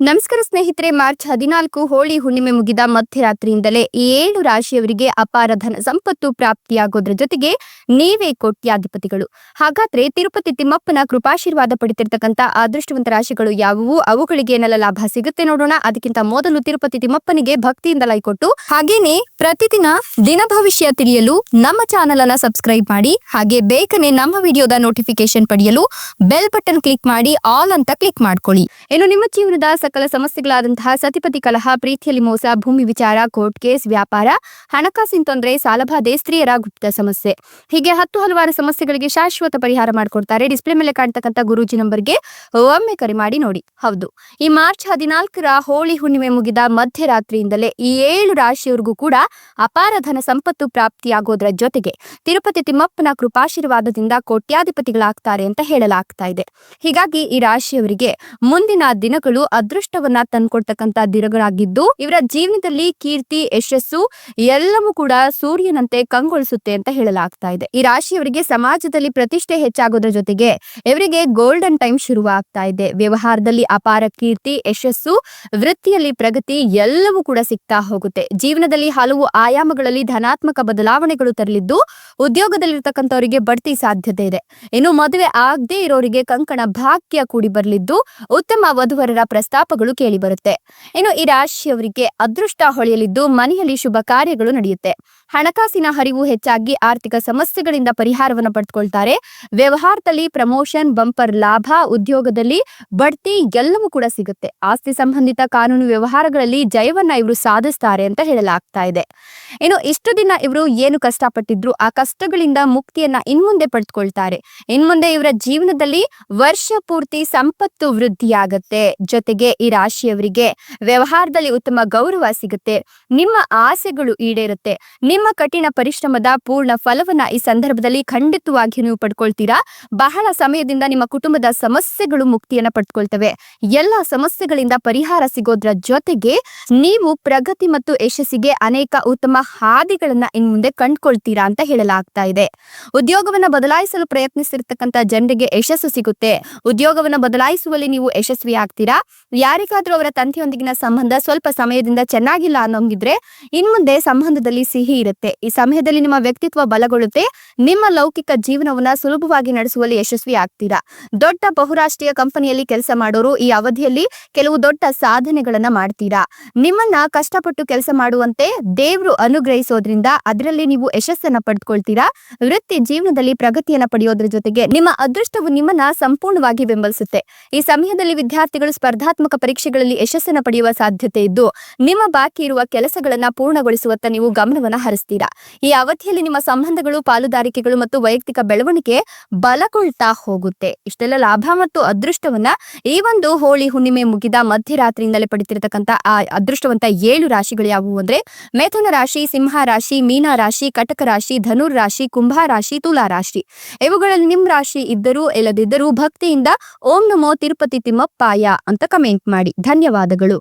ನಮಸ್ಕಾರ ಸ್ನೇಹಿತರೆ, ಮಾರ್ಚ್ ಹದಿನಾಲ್ಕು ಹೋಳಿ ಹುಣ್ಣಿಮೆ ಮುಗಿದ ಮಧ್ಯರಾತ್ರಿಯಿಂದಲೇ ಏಳು ರಾಶಿಯವರಿಗೆ ಅಪಾರ ಧನ ಸಂಪತ್ತು ಪ್ರಾಪ್ತಿಯಾಗೋದ್ರ ಜೊತೆಗೆ ನೀವೇ ಕೋಟ್ಯಾಧಿಪತಿಗಳು. ಹಾಗಾದ್ರೆ ತಿರುಪತಿ ತಿಮ್ಮಪ್ಪನ ಕೃಪಾಶೀರ್ವಾದ ಪಡಿತಿರ್ತಕ್ಕಂಥ ಅದೃಷ್ಟವಂತ ರಾಶಿಗಳು ಯಾವುವು? ಅವುಗಳಿಗೆ ಏನೆಲ್ಲ ಲಾಭ ಸಿಗುತ್ತೆ ನೋಡೋಣ. ಅದಕ್ಕಿಂತ ಮೊದಲು ತಿರುಪತಿ ತಿಮ್ಮಪ್ಪನಿಗೆ ಭಕ್ತಿಯಿಂದ ಲೈ ಕೊಟ್ಟು, ಹಾಗೇನೆ ಪ್ರತಿದಿನ ದಿನ ಭವಿಷ್ಯ ತಿಳಿಯಲು ನಮ್ಮ ಚಾನೆಲ್ ಅನ್ನ ಸಬ್ಸ್ಕ್ರೈಬ್ ಮಾಡಿ, ಹಾಗೆ ಬೇಗನೆ ನಮ್ಮ ವಿಡಿಯೋದ ನೋಟಿಫಿಕೇಶನ್ ಪಡೆಯಲು ಬೆಲ್ ಬಟನ್ ಕ್ಲಿಕ್ ಮಾಡಿ, ಆಲ್ ಅಂತ ಕ್ಲಿಕ್ ಮಾಡ್ಕೊಳ್ಳಿ. ಇನ್ನು ನಿಮ್ಮ ಜೀವನದ ಸಕಲ ಸಮಸ್ಯೆಗಳಾದಂತಹ ಸತಿಪತಿ ಕಲಹ, ಪ್ರೀತಿಯಲ್ಲಿ ಮೋಸ, ಭೂಮಿ ವಿಚಾರ, ಕೋರ್ಟ್ ಕೇಸ್, ವ್ಯಾಪಾರ, ಹಣಕಾಸಿನ ತೊಂದರೆ, ಸಾಲಬಾಧೆ, ಸ್ತ್ರೀಯರ ಗುಪ್ತ ಸಮಸ್ಯೆ. ಹೀಗೆ ಹತ್ತು ಹಲವಾರು ಸಮಸ್ಯೆಗಳಿಗೆ ಶಾಶ್ವತ ಪರಿಹಾರ ಮಾಡಿಕೊಡ್ತಾರೆ. ಡಿಸ್ಪ್ಲೇ ಮೇಲೆ ಕಾಣ್ತಕ್ಕಂಥ ಗುರೂಜಿ ನಂಬರ್ಗೆ ಒಮ್ಮೆ ಕರೆ ಮಾಡಿ ನೋಡಿ. ಹೌದು. ಈ ಮಾರ್ಚ್ ಹದಿನಾಲ್ಕರ ಹೋಳಿ ಹುಣ್ಣಿಮೆ ಮುಗಿದ ಮಧ್ಯರಾತ್ರಿಯಿಂದಲೇ ಈ ಏಳು ರಾಶಿಯವರಿಗೂ ಕೂಡ ಅಪಾರ ಧನ ಸಂಪತ್ತು ಪ್ರಾಪ್ತಿಯಾಗೋದ್ರ ಜೊತೆಗೆ ತಿರುಪತಿ ತಿಮ್ಮಪ್ಪನ ಕೃಪಾಶೀರ್ವಾದದಿಂದ ಕೋಟ್ಯಾಧಿಪತಿಗಳಾಗ್ತಾರೆ ಅಂತ ಹೇಳಲಾಗ್ತಾ ಇದೆ. ಹೀಗಾಗಿ ಈ ರಾಶಿಯವರಿಗೆ ಮುಂದಿನ ದಿನಗಳು ಅದೃಷ್ಟವನ್ನ ತಂದ್ಕೊಡ್ತಕ್ಕಂತ ದಿನಗಳಾಗಿದ್ದು, ಇವರ ಜೀವನದಲ್ಲಿ ಕೀರ್ತಿ, ಯಶಸ್ಸು ಎಲ್ಲವೂ ಕೂಡ ಸೂರ್ಯನಂತೆ ಕಂಗೊಳಿಸುತ್ತೆ ಅಂತ ಹೇಳಲಾಗ್ತಾ ಇದೆ. ಈ ರಾಶಿಯವರಿಗೆ ಸಮಾಜದಲ್ಲಿ ಪ್ರತಿಷ್ಠೆ ಹೆಚ್ಚಾಗೋದ್ರ ಜೊತೆಗೆ ಇವರಿಗೆ ಗೋಲ್ಡನ್ ಟೈಮ್ ಶುರುವಾಗ್ತಾ ಇದೆ. ವ್ಯವಹಾರದಲ್ಲಿ ಅಪಾರ ಕೀರ್ತಿ, ಯಶಸ್ಸು, ವೃತ್ತಿಯಲ್ಲಿ ಪ್ರಗತಿ ಎಲ್ಲವೂ ಕೂಡ ಸಿಗ್ತಾ ಹೋಗುತ್ತೆ. ಜೀವನದಲ್ಲಿ ಹಲವು ಆಯಾಮಗಳಲ್ಲಿ ಧನಾತ್ಮಕ ಬದಲಾವಣೆಗಳು ತರಲಿದ್ದು, ಉದ್ಯೋಗದಲ್ಲಿರ್ತಕ್ಕಂಥವರಿಗೆ ಬಡ್ತಿ ಸಾಧ್ಯತೆ ಇದೆ. ಇನ್ನು ಮದುವೆ ಆಗದೆ ಇರೋರಿಗೆ ಕಂಕಣ ಭಾಗ್ಯ ಕೂಡಿ ಬರಲಿದ್ದು, ಉತ್ತಮ ವಧುವರರ ಪ್ರಸ್ತಾಪಗಳು ಕೇಳಿ ಬರುತ್ತೆ ಇನ್ನು ಈ ರಾಶಿಯವರಿಗೆ ಅದೃಷ್ಟ ಹೊಳೆಯಲಿದ್ದು ಮನೆಯಲ್ಲಿ ಶುಭ ಕಾರ್ಯಗಳು ನಡೆಯುತ್ತೆ. ಹಣಕಾಸಿನ ಹರಿವು ಹೆಚ್ಚಾಗಿ ಆರ್ಥಿಕ ಸಮಸ್ಯೆಗಳಿಂದ ಪರಿಹಾರವನ್ನು ಪಡೆದುಕೊಳ್ತಾರೆ. ವ್ಯವಹಾರದಲ್ಲಿ ಪ್ರಮೋಷನ್, ಬಂಪರ್ ಲಾಭ, ಉದ್ಯೋಗದಲ್ಲಿ ಬಡ್ತಿ ಎಲ್ಲವೂ ಕೂಡ ಸಿಗುತ್ತೆ. ಆಸ್ತಿ ಸಂಬಂಧಿತ ಕಾನೂನು ವ್ಯವಹಾರಗಳಲ್ಲಿ ಜಯವನ್ನ ಇವರು ಸಾಧಿಸ್ತಾರೆ ಅಂತ ಹೇಳಲಾಗ್ತಾ ಇದೆ. ಇನ್ನು ಇಷ್ಟು ದಿನ ಇವರು ಏನು ಕಷ್ಟಪಟ್ಟಿದ್ರು ಆ ಕಷ್ಟಗಳಿಂದ ಮುಕ್ತಿಯನ್ನ ಇನ್ಮುಂದೆ ಪಡೆದುಕೊಳ್ತಾರೆ. ಇನ್ಮುಂದೆ ಇವರ ಜೀವನದಲ್ಲಿ ವರ್ಷ ಪೂರ್ತಿ ಸಂಪತ್ತು ವೃದ್ಧಿಯಾಗತ್ತೆ. ಜೊತೆಗೆ ಈ ರಾಶಿಯವರಿಗೆ ವ್ಯವಹಾರದಲ್ಲಿ ಉತ್ತಮ ಗೌರವ ಸಿಗುತ್ತೆ. ನಿಮ್ಮ ಆಸೆಗಳು ಈಡೇರುತ್ತೆ. ನಿಮ್ಮ ಕಠಿಣ ಪರಿಶ್ರಮದ ಪೂರ್ಣ ಫಲವನ್ನ ಈ ಸಂದರ್ಭದಲ್ಲಿ ಖಂಡಿತವಾಗಿ ನೀವು ಪಡ್ಕೊಳ್ತೀರಾ? ಬಹಳ ಸಮಯದಿಂದ ನಿಮ್ಮ ಕುಟುಂಬದ ಸಮಸ್ಯೆಗಳು ಮುಕ್ತಿಯನ್ನ ಪಡ್ಕೊಳ್ತವೆ. ಎಲ್ಲ ಸಮಸ್ಯೆಗಳಿಂದ ಪರಿಹಾರ ಸಿಗೋದ್ರ ಜೊತೆಗೆ ನೀವು ಪ್ರಗತಿ ಮತ್ತು ಯಶಸ್ಸಿಗೆ ಅನೇಕ ಉತ್ತಮ ಹಾದಿಗಳನ್ನ ಇನ್ ಮುಂದೆ ಕಂಡ್ಕೊಳ್ತೀರಾ ಅಂತ ಹೇಳಲಾಗ್ತಾ ಇದೆ. ಉದ್ಯೋಗವನ್ನ ಬದಲಾಯಿಸಲು ಪ್ರಯತ್ನಿಸಿರ್ತಕ್ಕಂತ ಜನರಿಗೆ ಯಶಸ್ಸು ಸಿಗುತ್ತೆ. ಉದ್ಯೋಗವನ್ನ ಬದಲಾಯಿಸುವಲ್ಲಿ ನೀವು ಯಶಸ್ವಿ ಆಗ್ತೀರಾ ಯಾರಿಗಾದ್ರೂ ಅವರ ತಂತಿಯೊಂದಿಗಿನ ಸಂಬಂಧ ಸ್ವಲ್ಪ ಸಮಯದಿಂದ ಚೆನ್ನಾಗಿಲ್ಲ ಅನ್ನೋಂಗಿದ್ರೆ ಇನ್ ಮುಂದೆ ಸಂಬಂಧದಲ್ಲಿ ಸಿಹಿ ಇರುತ್ತೆ. ಈ ಸಮಯದಲ್ಲಿ ನಿಮ್ಮ ವ್ಯಕ್ತಿತ್ವ ಬಲಗೊಳ್ಳುತ್ತೆ. ನಿಮ್ಮ ಲೌಕಿಕ ಜೀವನವನ್ನ ಸುಲಭವಾಗಿ ನಡೆಸುವಲ್ಲಿ ಯಶಸ್ವಿ ಆಗ್ತೀರಾ. ದೊಡ್ಡ ಬಹುರಾಷ್ಟ್ರೀಯ ಕಂಪನಿಯಲ್ಲಿ ಕೆಲಸ ಮಾಡೋರು ಈ ಅವಧಿಯಲ್ಲಿ ಕೆಲವು ದೊಡ್ಡ ಸಾಧನೆಗಳನ್ನ ಮಾಡ್ತೀರಾ. ನಿಮ್ಮನ್ನ ಕಷ್ಟಪಟ್ಟು ಕೆಲಸ ಮಾಡುವಂತೆ ದೇವ್ರು ಅನುಗ್ರಹಿಸೋದ್ರಿಂದ ಅದರಲ್ಲಿ ನೀವು ಯಶಸ್ಸನ್ನ ಪಡೆದುಕೊಳ್ತೀರಾ ವೃತ್ತಿ ಜೀವನದಲ್ಲಿ ಪ್ರಗತಿಯನ್ನ ಪಡೆಯೋದ್ರ ಜೊತೆಗೆ ನಿಮ್ಮ ಅದೃಷ್ಟವು ನಿಮ್ಮನ್ನ ಸಂಪೂರ್ಣವಾಗಿ ಬೆಂಬಲಿಸುತ್ತೆ. ಈ ಸಮಯದಲ್ಲಿ ವಿದ್ಯಾರ್ಥಿಗಳು ಸ್ಪರ್ಧಾತ್ಮಕ ಪರೀಕ್ಷೆಗಳಲ್ಲಿ ಯಶಸ್ಸನ್ನು ಪಡೆಯುವ ಸಾಧ್ಯತೆ ಇದ್ದು, ನಿಮ್ಮ ಬಾಕಿ ಇರುವ ಕೆಲಸಗಳನ್ನ ಪೂರ್ಣಗೊಳಿಸುವತ್ತ ನೀವು ಗಮನವನ್ನ ಹರಿಸ್ತೀರಾ? ಈ ಅವಧಿಯಲ್ಲಿ ನಿಮ್ಮ ಸಂಬಂಧಗಳು, ಪಾಲುದಾರಿಕೆಗಳು ಮತ್ತು ವೈಯಕ್ತಿಕ ಬೆಳವಣಿಗೆ ಬಲಗೊಳ್ತಾ ಹೋಗುತ್ತೆ. ಇಷ್ಟೆಲ್ಲ ಲಾಭ ಮತ್ತು ಅದೃಷ್ಟವನ್ನ ಈ ಒಂದು ಹೋಳಿ ಹುಣ್ಣಿಮೆ ಮುಗಿದ ಮಧ್ಯರಾತ್ರಿಯಿಂದಲೇ ಪಡಿತಿರತಕ್ಕಂತ ಆ ಅದೃಷ್ಟವಂತ ಏಳು ರಾಶಿಗಳು ಯಾವುವು ಅಂದ್ರೆ, ಮೇಥುನ ರಾಶಿ, ಸಿಂಹ ರಾಶಿ, ಮೀನ ರಾಶಿ, ಕಟಕ ರಾಶಿ, ಧನುರ್ ರಾಶಿ, ಕುಂಭ ರಾಶಿ, ತುಲಾ ರಾಶಿ. ಇವುಗಳಲ್ಲಿ ನಿಮ್ ರಾಶಿ ಇದ್ದರೂ, ಇಲ್ಲದಿದ್ದರೂ ಭಕ್ತಿಯಿಂದ ಓಂ ನಮೋ ತಿರುಪತಿ ತಿಮ್ಮಪ್ಪಾಯ ಅಂತ ಕಮೆಂಟ್ ಮಾಡಿ ಧನ್ಯವಾದಗಳು.